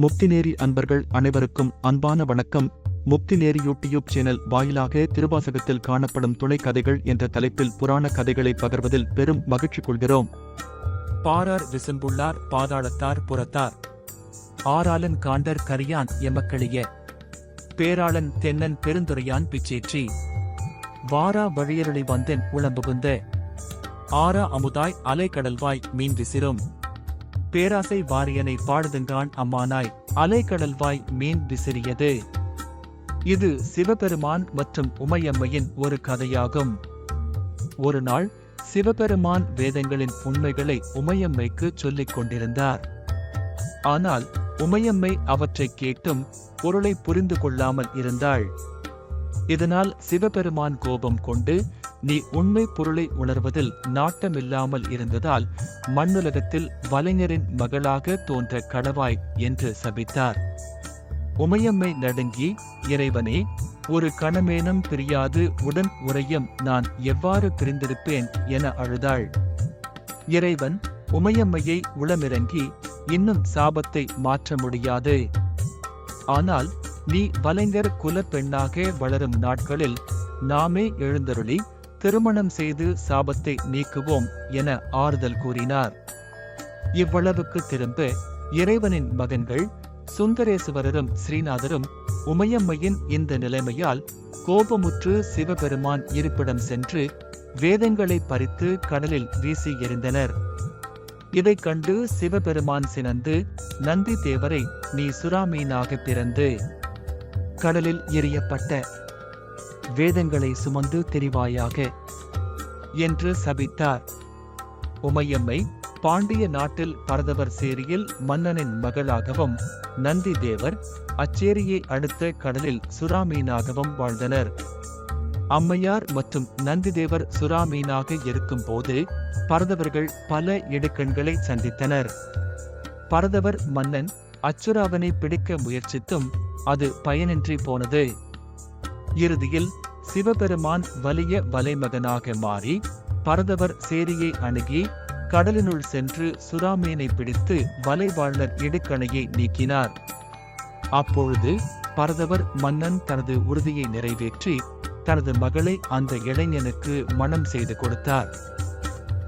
முக்திநேரி அன்பர்கள் அனைவருக்கும் அன்பான வணக்கம். முக்திநேரி யூடியூப் சேனல் வாயிலாக திருவாசகத்தில் காணப்படும் துணை கதைகள் என்ற தலைப்பில் புராண கதைகளை பகர்வதில் பெரும் மகிழ்ச்சி கொள்கிறோம். பாரார் விசும்புள்ளார் பாதாளத்தார் புறத்தார். ஆராளன் காண்டர் கரியான் எமக்களிய. பேராளன் தென்னன் பெருந்துரையான் பிச்சேற்றி. வாரா வழியரளி வந்தன் உளம்புகுந்த. ஆரா அமுதாய் அலைக்கடல்வாய் மீன் விசிறும் பேராசை வாரியனை பாடுதுங்கான் அம்மானாய். அலைக்கடல்வாய் மீன் விசிறியது. இது சிவபெருமான் மற்றும் உமையம்மையின் ஒரு கதையாகும். ஒரு நாள் சிவபெருமான் வேதங்களின் உண்மைகளை உமையம்மைக்கு சொல்லிக் கொண்டிருந்தார். ஆனால் உமையம்மை அவற்றை கேட்டும் பொருளை புரிந்து கொள்ளாமல் இருந்தாள். இதனால் சிவபெருமான் கோபம் கொண்டு நீ உண்மை பொருளை உணர்வதில் நாட்டமில்லாமல் இருந்ததால் மண்ணுலகத்தில் வலைஞரின் மகளாக தோன்ற கடவாய் என்று சபித்தார். உமையம்மை நடுங்கி இறைவனே ஒரு கணமேனம் பிரியாது உடன் உறையும் நான் எவ்வாறு பிரிந்திருப்பேன் என அழுதாள். இறைவன் உமையம்மையை உளமிறங்கி இன்னும் சாபத்தை மாற்ற முடியாது. ஆனால் நீ வலைஞர் குல பெண்ணாக வளரும் நாட்களில் நாமே எழுந்தருளி திருமணம் செய்து சாபத்தை நீக்குவோம் என ஆறுதல் கூறினார். இவ்வளவுக்கு திரும்ப இறைவனின் மகன்கள் சுந்தரேசுவரரும் ஸ்ரீநாதரும் உமையம்மையின் இந்த நிலைமையால் கோபமுற்று சிவபெருமான் இருப்பிடம் சென்று வேதங்களை பறித்து கடலில் வீசி எறிந்தனர். இதைக் கண்டு சிவபெருமான் சினந்து நந்தி தேவரை நீ சுறாமீனாக பிறந்து கடலில் எரியப்பட்ட வேதங்களை சுமந்து தெரிவாயாக என்று சபித்தார். உமையம்மை பாண்டிய நாட்டில் பரதவர் சேரியில் மன்னனின் மகளாகவும் நந்தி தேவர் அச்சேரியை அடுத்த கடலில் சுறாமீனாகவும் வாழ்ந்தனர். அம்மையார் மற்றும் நந்திதேவர் சுறாமீனாக இருக்கும்போது பரதவர்கள் பல இடுக்கண்களை சந்தித்தனர். பரதவர் மன்னன் அச்சுராவனை பிடிக்க முயற்சித்தும் அது பயனின்றி போனது. இறுதியில் சிவபெருமான் வலிய வலைமகனாக மாறி பரதவர் சேரியை அணுகி கடலினுள் சென்று சுறாமீனை பிடித்து வலைவாழ்னர் இடுக்கணையை நீக்கினார். அப்பொழுது பரதவர் மன்னன் தனது உறுதியை நிறைவேற்றி தனது மகளை அந்த இளைஞனுக்கு மணம் செய்து கொடுத்தார்.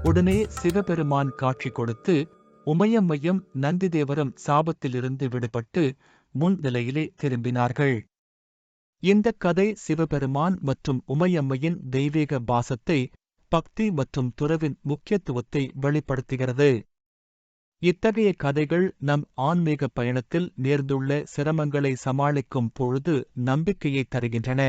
உடனே சிவபெருமான் காட்சி கொடுத்து உமையம்மையும் நந்திதேவரும் சாபத்திலிருந்து விடுபட்டு முன் நிலையிலே திரும்பினார்கள். இந்த கதை சிவபெருமான் மற்றும் உமையம்மையின் தெய்வீக பாசத்தை பக்தி மற்றும் துறவின் முக்கியத்துவத்தை வெளிப்படுத்துகிறது. இத்தகைய கதைகள் நம் ஆன்மீக பயணத்தில் நேர்ந்துள்ள சிரமங்களை சமாளிக்கும் பொழுது நம்பிக்கையை தருகின்றன.